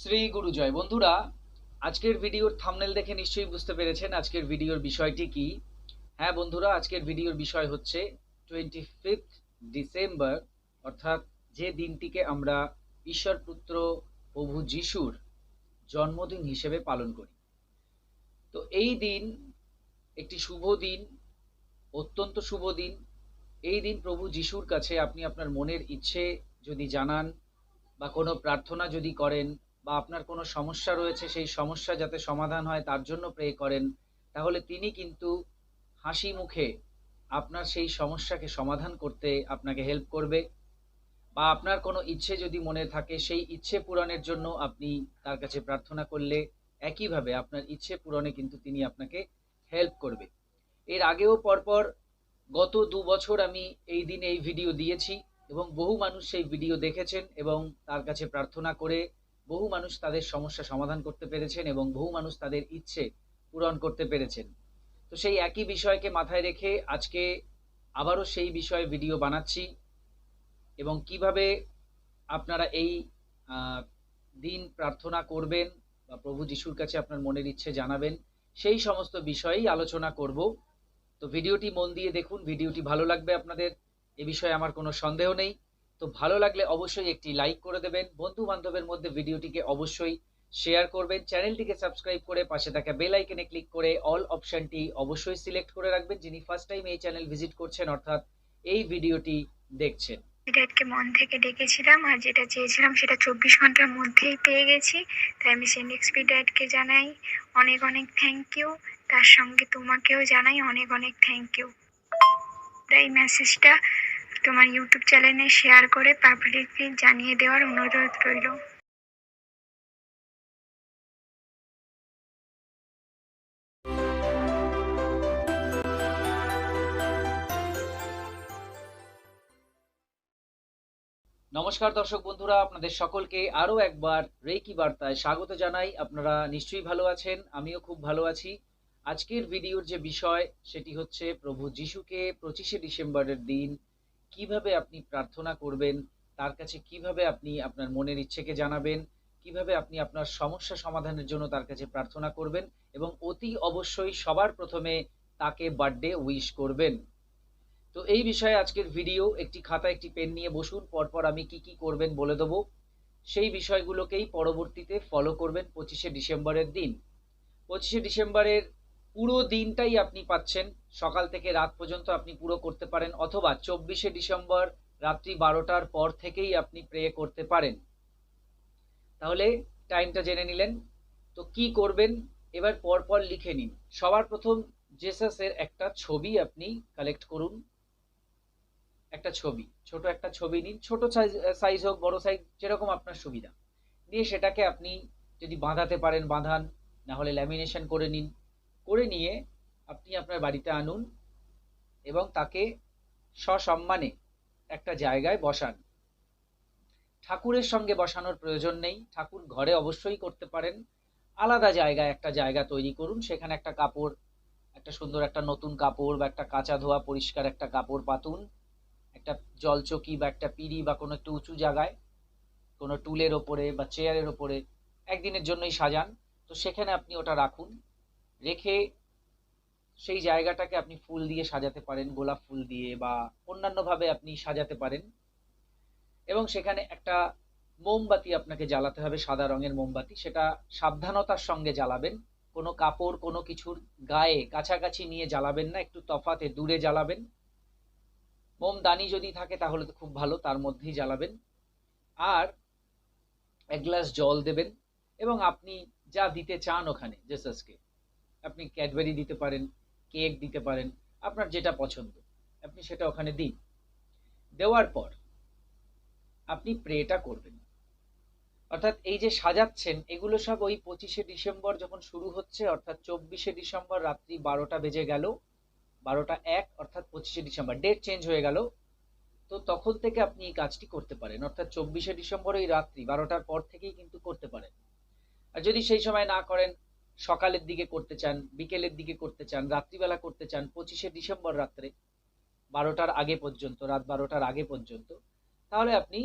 শ্রী গুরু জয়। বন্ধুরা, আজকের ভিডিওর থামনেল দেখে নিশ্চয়ই বুঝতে পেরেছেন আজকের ভিডিওর বিষয়টি কি। হ্যাঁ বন্ধুরা, আজকের ভিডিওর বিষয় হচ্ছে টোয়েন্টি ফিফথ ডিসেম্বর অর্থাৎ যে দিনটিকে আমরা ঈশ্বর পুত্র প্রভু যিশুর জন্মদিন হিসেবে পালন করি। তো এই দিন একটি শুভ দিন, অত্যন্ত শুভ দিন। এই দিন প্রভু যিশুর কাছে আপনি আপনার মনের ইচ্ছে যদি জানান বা কোনো প্রার্থনা যদি করেন বা আপনার কোনো সমস্যা রয়েছে, সেই সমস্যা যাতে সমাধান হয় তার জন্য প্রে করেন, তাহলে তিনি কিন্তু হাসি মুখে আপনার সেই সমস্যাকে সমাধান করতে আপনাকে হেল্প করবে। বা আপনার কোনো ইচ্ছে যদি মনে থাকে, সেই ইচ্ছে পূরণের জন্য আপনি তার কাছে প্রার্থনা করলে একইভাবে আপনার ইচ্ছে পূরণে কিন্তু তিনি আপনাকে হেল্প করবে। এর আগেও পরপর গত দু বছর আমি এই দিনে এই ভিডিও দিয়েছি এবং বহু মানুষ সেই ভিডিও দেখেছেন এবং তার কাছে প্রার্থনা করে বহু মানুষ তাদের সমস্যা সমাধান করতে পেরেছেন এবং বহু মানুষ তাদের ইচ্ছে পূরণ করতে পেরেছেন। তো সেই একই বিষয়কে মাথায় রেখে আজকে আবারও সেই বিষয়ে ভিডিও বানাচ্ছি এবং কীভাবে আপনারা এই দিন প্রার্থনা করবেন বা প্রভু যিশুর কাছে আপনার মনের ইচ্ছে জানাবেন, সেই সমস্ত বিষয়েই আলোচনা করব। তো ভিডিওটি মন দিয়ে দেখুন, ভিডিওটি ভালো লাগবে আপনাদের, এ বিষয়ে আমার কোনো সন্দেহ নেই। তো ভালো লাগলে অবশ্যই একটি লাইক করে দেবেন। বন্ধু বান্ধবের মধ্যে ভিডিওটিকে অবশ্যই শেয়ার করবেন। চ্যানেলটিকে সাবস্ক্রাইব করে পাশে থাকা বেল আইকনে ক্লিক করে অল অপশনটি অবশ্যই সিলেক্ট করে রাখবেন। যিনি ফার্স্ট টাইম এই চ্যানেল ভিজিট করছেন, অর্থাৎ এই ভিডিওটি দেখছেন। ডেটকে মন থেকে ডেকেছিলাম আর যেটা চেয়েছিলাম সেটা চব্বিশ ঘণ্টার মধ্যেই পেয়ে গেছি। তাই আমি সেন্ডিক্স ড্যাডকে জানাই। অনেক অনেক থ্যাংক ইউ তার সঙ্গে তোমাকেও জানাই অনেক অনেক থ্যাংক ইউ এই মেসেজটা তোমার ইউটিউব চ্যানেলে শেয়ার করে পাবলিকলি জানিয়ে দেওয়ার অনুরোধ রইল। নমস্কার দর্শক বন্ধুরা, আপনাদের সকলকে আরও একবার রেকি বার্তায় স্বাগত জানাই। আপনারা নিশ্চয়ই ভালো আছেন, আমিও খুব ভালো আছি। আজকের ভিডিওর যে বিষয়, সেটি হচ্ছে প্রভু যিশুকে পঁচিশে ডিসেম্বরের দিন কীভাবে আপনি প্রার্থনা করবেন, তার কাছে কীভাবে আপনি আপনার মনের ইচ্ছেকে জানাবেন, কীভাবে আপনি আপনার সমস্যা সমাধানের জন্য তার কাছে প্রার্থনা করবেন এবং অতি অবশ্যই সবার প্রথমে তাকে বার্থডে উইশ করবেন। তো এই বিষয়ে আজকের ভিডিও একটি খাতা, একটি পেন নিয়ে বসুন, পরপর আমি কি কি করবেন বলে দেবো। সেই বিষয়গুলোকেই পরবর্তীতে ফলো করবেন পঁচিশে ডিসেম্বরের দিন। পঁচিশে ডিসেম্বরের পুরো দিনটাই আপনি পাচ্ছেন। সকাল থেকে রাত পর্যন্ত আপনি পুরো করতে পারেন অথবা চব্বিশে ডিসেম্বর রাত্রি বারোটার পর থেকেই আপনি প্রে করতে পারেন। তাহলে টাইমটা জেনে নিলেন। তো কি করবেন? এবার পরপর লিখে নিন। সবার প্রথম জেসাসের একটা ছবি আপনি কালেক্ট করুন। একটা ছবি, ছোট একটা ছবি নিন। ছোট সাইজ হোক, বড় সাইজ যেরকম আপনার সুবিধা। দিয়ে সেটাকে আপনি যদি বাঁধাতে পারেন, বাঁধান না হলে ল্যামিনেশন করে নিন। করে নিয়ে আপনি আপনার বাড়িতে আনুন এবং তাকে সসম্মানে একটা জায়গায় বসান। ঠাকুরের সঙ্গে বসানোর প্রয়োজন নেই। ঠাকুর ঘরে অবশ্যই করতে পারেন। আলাদা জায়গায় একটা জায়গা তৈরি করুন। সেখানে একটা কাপড়, একটা সুন্দর একটা নতুন কাপড় বা একটা কাঁচা ধোয়া, পরিষ্কার একটা কাপড় পাতুন। একটা জলচকি বা একটা পিড়ি বা কোনো একটু উঁচু জায়গায়, কোনো টুলের ওপরে বা চেয়ারের ওপরে একদিনের জন্যই সাজান। তো সেখানে আপনি ওটা রাখুন। রেখে সেই জায়গাটাকে আপনি ফুল দিয়ে সাজাতে পারেন, গোলাপ ফুল দিয়ে বা অন্যান্যভাবে আপনি সাজাতে পারেন। এবং সেখানে একটা মোমবাতি আপনাকে জ্বালাতে হবে, সাদা রঙের মোমবাতি। সেটা সাবধানতার সঙ্গে জ্বালাবেন। কোনো কাপড়, কোনো কিছুর গায়ে কাছাকাছি নিয়ে জ্বালাবেন না, একটু তফাতে দূরে জ্বালাবেন। মোমদানি যদি থাকে তাহলে তো খুব ভালো, তার মধ্যেই জ্বালাবেন। আর এক গ্লাস জল দেবেন এবং আপনি যা দিতে চান ওখানে, জেসাসকে। আপনি ক্যাডবেরি দিতে পারেন, কেক দিতে পারেন, আপনার যেটা পছন্দ, আপনি সেটা ওখানে দিন। দেওয়ার পর আপনি প্রেটা করবেন। অর্থাৎ এই যে সাজাচ্ছেন, এগুলো সব ওই পঁচিশে ডিসেম্বর যখন শুরু হচ্ছে, অর্থাৎ চব্বিশে ডিসেম্বর রাত্রি বারোটা বেজে গেল, বারোটা এক, অর্থাৎ পঁচিশে ডিসেম্বর ডেট চেঞ্জ হয়ে গেল, তো তখন থেকে আপনি এই কাজটি করতে পারেন। অর্থাৎ চব্বিশে ডিসেম্বর ওই রাত্রি বারোটার পর থেকেই কিন্তু করতে পারেন। আর যদি সেই সময় না করেন সকালের দিকে করতে চান, বিকেলের দিকে করতে চান, রাত্রিবেলা করতে চান, পঁচিশে ডিসেম্বর রাত্রে, বারোটার আগে পর্যন্ত, রাত বারোটার আগে পর্যন্ত, তাহলে আপনি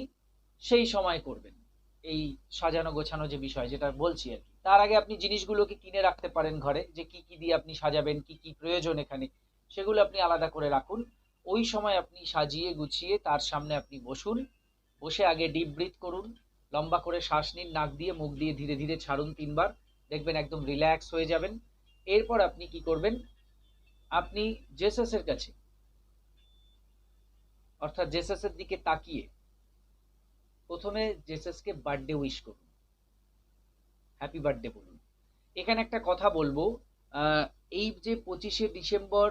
সেই সময় করবেন। এই সাজানো গোছানো যে বিষয় যেটা বলছি আর কি। তার আগে আপনি জিনিসগুলোকে কিনে রাখতে পারেন ঘরে, যে কি কি দিয়ে আপনি সাজাবেন, কি কি প্রয়োজন এখানে, সেগুলো আপনি আলাদা করে রাখুন। ওই সময় আপনি সাজিয়ে গুছিয়ে তার সামনে আপনি বসুন, বসে আগে ডিপ ব্রিথ করুন, লম্বা করে শ্বাস নিন, নাক দিয়ে, মুখ দিয়ে ধীরে ধীরে ছাড়ুন তিনবার। দেখবেন একদম রিল্যাক্স হয়ে যাবেন। এরপর আপনি কি করবেন? আপনি জেসাসের কাছে, অর্থাৎ জেসাসের দিকে তাকিয়ে প্রথমে জেসাসকে বার্থডে উইশ করুন। হ্যাপি বার্থডে বলুন। এখানে একটা কথা বলব এই যে পঁচিশে ডিসেম্বর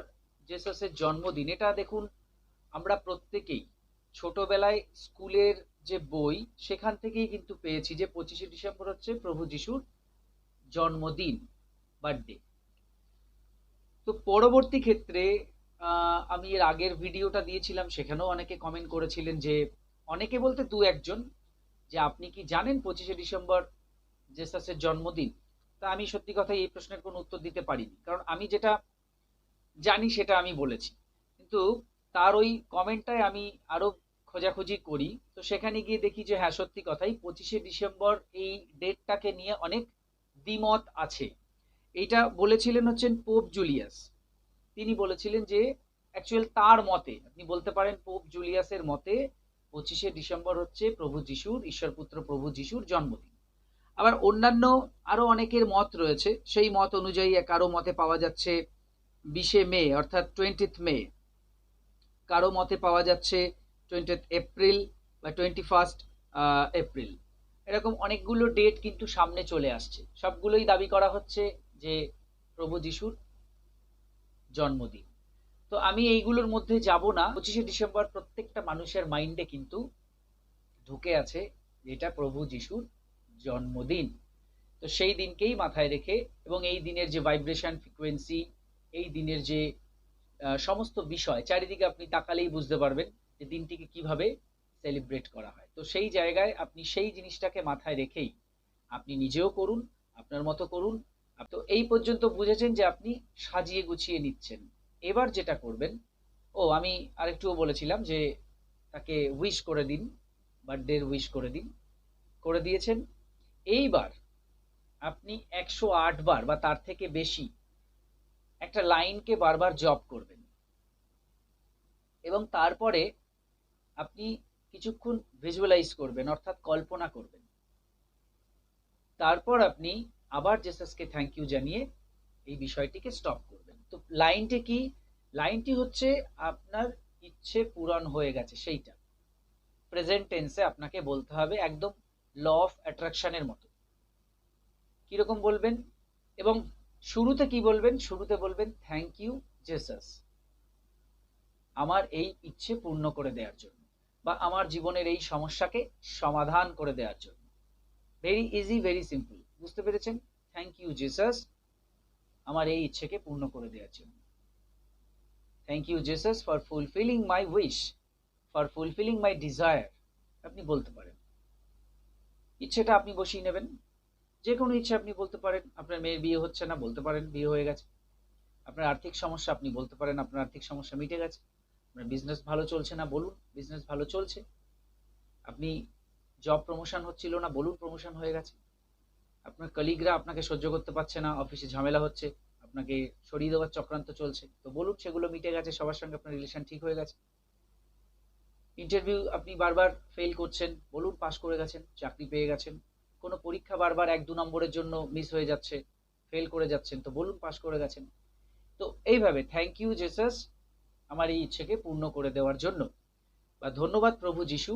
জেসাসের জন্মদিন, এটা দেখুন, আমরা প্রত্যেকেই ছোটবেলায় স্কুলের যে বই, সেখান থেকেই কিন্তু পেয়েছি যে পঁচিশে ডিসেম্বর হচ্ছে প্রভু যিশুর জন্মদিন বার্থডে তো পরবর্তী ক্ষেত্রে আমি এর আগের ভিডিওটা দিয়েছিলাম, সেখানেও অনেকে কমেন্ট করেছিলেন যে, অনেকে বলতে দু একজন, যে আপনি কি জানেন পঁচিশে ডিসেম্বর জেসাসের জন্মদিন? তা আমি সত্যি কথা এই প্রশ্নের কোনো উত্তর দিতে পারিনি। কারণ আমি যেটা জানি, সেটা আমি বলেছি। কিন্তু তার ওই কমেন্টটায় আমি আরও খোঁজাখুঁজি করি। তো সেখানে গিয়ে দেখি যে হ্যাঁ সত্যি কথাই পঁচিশে ডিসেম্বর এই ডেটটাকে নিয়ে অনেক দ্বিমত আছে। এইটা বলেছিলেন হচ্ছেন পোপ জুলিয়াস তিনি বলেছিলেন যে অ্যাকচুয়াল তার মতে, আপনি বলতে পারেন পোপ জুলিয়াসের মতে, পঁচিশে ডিসেম্বর হচ্ছে প্রভু যিশুর, ঈশ্বরপুত্র প্রভু যিশুর জন্মদিন। আবার অন্যান্য আরও অনেকের মত রয়েছে। সেই মত অনুযায়ী কারও মতে পাওয়া যাচ্ছে বিশে মে, অর্থাৎ টোয়েন্টিথ মে। কারও মতে পাওয়া যাচ্ছে টোয়েন্টিথ এপ্রিল বা টোয়েন্টি ফার্স্ট এপ্রিল এরকম অনেকগুলো ডেট কিন্তু সামনে চলে আসছে। সবগুলোই দাবি করা হচ্ছে যে প্রভু যিশুর জন্মদিন। তো আমি এইগুলোর মধ্যে যাব না। পঁচিশে ডিসেম্বর প্রত্যেকটা মানুষের মাইন্ডে কিন্তু ঢুকে আছে এটা প্রভু যিশুর জন্মদিন। তো সেই দিনকেই মাথায় রেখে এবং এই দিনের যে ভাইব্রেশন ফ্রিকোয়েন্সি এই দিনের যে সমস্ত বিষয়, চারিদিকে আপনি তাকালেই বুঝতে পারবেন যে দিনটিকে কীভাবে সেলিব্রেট করা হয়। তো সেই জায়গায় আপনি সেই জিনিসটাকে মাথায় রেখেই আপনি নিজেও করুন, আপনার মতো করুন। তো এই পর্যন্ত বুঝেছেন যে আপনি সাজিয়ে গুছিয়ে নিচ্ছেন। এবার যেটা করবেন, ও, আমি আরেকটুও বলেছিলাম যে তাকে উইশ করে দিন বার্থডে উইশ করে দিন, করে দিয়েছেন। এইবার আপনি একশো আট বার বা তার থেকে বেশি একটা লাইনকে বারবার জব করবেন। এবং তারপরে আপনি কিছুক্ষণ ভিজুয়ালাইজ করবেন, অর্থাৎ কল্পনা করবেন। তারপর আপনি আবার জেসাসকে থ্যাংক ইউ জানিয়ে এই বিষয়টিকে স্টপ করবেন। তো লাইনটি কি? লাইনটি হচ্ছে আপনার ইচ্ছে পূরণ হয়ে গেছে, সেইটা। প্রেজেন্ট টেন্সে আপনাকে বলতে হবে একদম ল অফ অ্যাট্রাকশনের মতো। কীরকম বলবেন? এবং শুরুতে কি বলবেন? শুরুতে বলবেন থ্যাংক ইউ জেসাস আমার এই ইচ্ছে পূর্ণ করে দেওয়ার জন্য। বা আমার জীবনের এই সমস্যাকে সমাধান করে দেওয়ার জন্য। ভেরি ইজি ভেরি সিম্পল বুঝতে পেরেছেন? থ্যাংক ইউ জেসাস আমার এই ইচ্ছেকে পূর্ণ করে দেওয়ার জন্য। Thank you Jesus for fulfilling my wish for fulfilling my desire আপনি বলতে পারেন। ইচ্ছেটা আপনি বসিয়ে নেবেন। যে কোনো ইচ্ছে আপনি বলতে পারেন। আপনার মেয়ের বিয়ে হচ্ছে না, বলতে পারেন, বিয়ে হয়ে গেছে। আপনার আর্থিক সমস্যা আপনি বলতে পারেন, আপনার আর্থিক সমস্যা মিটে গেছে। আপনার বিজনেস ভালো চলছে না বলুন বিজনেস ভালো চলছে। আপনি জব প্রমোশন হচ্ছিল না বলুন প্রমোশন হয়ে গেছে। আপনার কলিগরা আপনাকে সহ্য করতে পারছে না অফিসে ঝামেলা হচ্ছে, আপনাকে সরিয়ে দেওয়ার চক্রান্ত চলছে। তো বলুন, সেগুলো মিটে গেছে, সবার সঙ্গে আপনার রিলেশন ঠিক হয়ে গেছে। ইন্টারভিউ আপনি বারবার ফেল করছেন, বলুন পাশ করে গেছেন, চাকরি পেয়ে গেছেন। কোনো পরীক্ষা বারবার এক দু নম্বরের জন্য মিস হয়ে যাচ্ছে ফেল করে যাচ্ছেন, তো বলুন পাশ করে গেছেন। তো এইভাবে থ্যাংক ইউ জেসাস আমার এই ইচ্ছেকে পূর্ণ করে দেওয়ার জন্য বা ধন্যবাদ প্রভু যিশু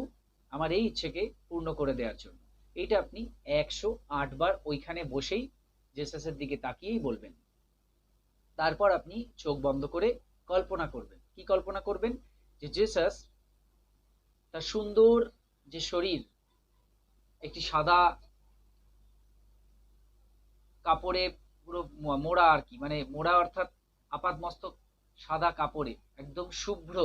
আমার এই ইচ্ছেকে পূর্ণ করে দেওয়ার জন্য। এইটা আপনি একশো আট বার ওইখানে বসেই জেসাসের দিকে তাকিয়েই বলবেন। তারপর আপনি চোখ বন্ধ করে কল্পনা করবেন। কি কল্পনা করবেন? যে জেসাস তার সুন্দর যে শরীর, একটি সাদা কাপড়ে পুরো মোড়া আর কি মানে মোড়া অর্থাৎ আপাত মস্তক সাদা কাপড়ে, একদম শুভ্র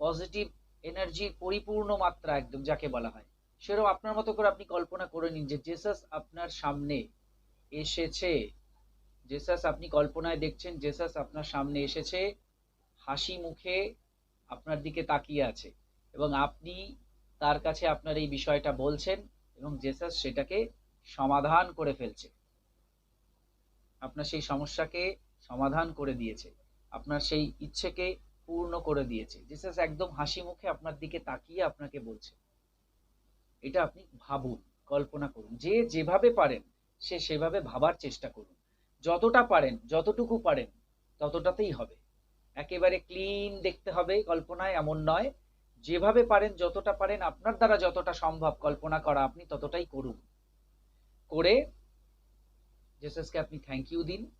পজিটিভ এনার্জির পরিপূর্ণ মাত্রা একদম যাকে বলা হয়। সেরকম আপনার মতো করে আপনি কল্পনা করে নিন যে জেসাস আপনার সামনে এসেছে। জেসাস আপনি কল্পনায় দেখছেন জেসাস আপনার সামনে এসেছে, হাসি মুখে আপনার দিকে তাকিয়ে আছে এবং আপনি তার কাছে আপনার এই বিষয়টা বলছেন এবং জেসাস সেটাকে সমাধান করে ফেলছে। আপনার সেই সমস্যাকে সমাধান করে দিয়েছে। আপনার সেই ইচ্ছেকে পূর্ণ করে দিয়েছে। জেসাস একদম হাসি মুখে আপনার দিকে তাকিয়ে আপনাকে বলছে। এটা আপনি ভাবুন, কল্পনা করুন। যে যেভাবে পারেন, সে সেভাবে ভাবার চেষ্টা করুন। যতটা পারেন, যতটুকু পারেন, ততটাতেই হবে। একেবারে ক্লিন দেখতে হবে কল্পনায়, এমন নয়। যেভাবে পারেন, যতটা পারেন, আপনার দ্বারা যতটা সম্ভব কল্পনা করা আপনি ততটাই করুন। করে জেসাসকে আপনি থ্যাংক ইউ দিন।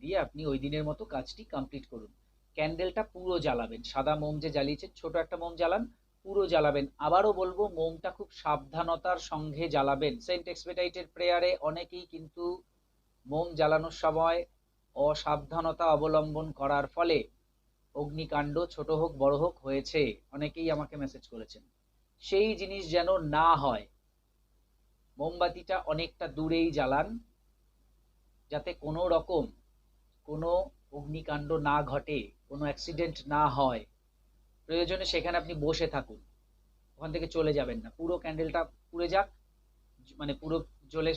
দিয়ে আপনি ওই দিনের মতো কাজটি কমপ্লিট করুন। ক্যান্ডেলটা পুরো জ্বালাবেন। সাদা মোম যে জ্বালিয়েছেন ছোট একটা মোম জ্বালান, পুরো জ্বালাবেন। আবারও বলব, মোমটা খুব সাবধানতার সঙ্গে জ্বালাবেন। সেন্ট এক্সপেটাইটের প্রেয়ারে অনেকেই কিন্তু মোম জ্বালানোর সময় অসাবধানতা অবলম্বন করার ফলে অগ্নিকাণ্ড ছোট হোক, বড় হোক হয়েছে। অনেকেই আমাকে মেসেজ করেছেন। সেই জিনিস যেন না হয়, মোমবাতিটা অনেকটা দূরেই জ্বালান, যাতে কোনো রকম কোনো অগ্নিকাণ্ড না ঘটে, কোনো অ্যাক্সিডেন্ট না হয়, প্রয়োজনে সেখানে আপনি বসে থাকুন। ওখান থেকে চলে যাবেন না। পুরো ক্যান্ডেলটা পুড়ে যাক মানে পুরো জ্বলে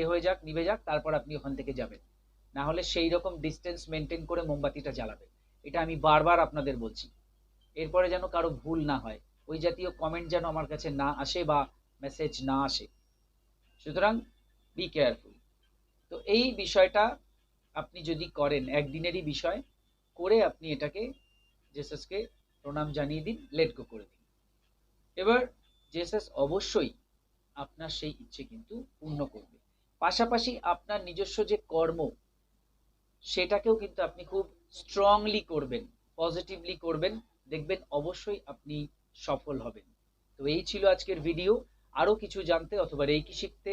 এ হয়ে যাক, নিভে যাক, তারপর আপনি ওখান থেকে যাবেন। না হলে সেই রকম ডিস্টেন্স মেনটেন করে মোমবাতিটা জ্বালাবেন। এটা আমি বারবার আপনাদের বলছি। এরপরে যেন কারও ভুল না হয়, ওই জাতীয় কমেন্ট যেন আমার কাছে না আসে বা মেসেজ না আসে। সুতরাং বি কেয়ারফুল তো এই বিষয়টা আপনি যদি করেন, একদিনেরই বিষয়, করে আপনি এটাকে জেসাসকে প্রণাম জানিয়ে দিন লেট গো করে দিন। এবার জেসাস অবশ্যই আপনার সেই ইচ্ছে কিন্তু পূর্ণ করবে। পাশাপাশি আপনার নিজস্ব যে কর্ম, সেটাকেও কিন্তু আপনি খুব স্ট্রংলি করবেন পজিটিভলি করবেন, দেখবেন অবশ্যই আপনি সফল হবেন। তো এই ছিল আজকের ভিডিও আরও কিছু জানতে অথবা রেকি শিখতে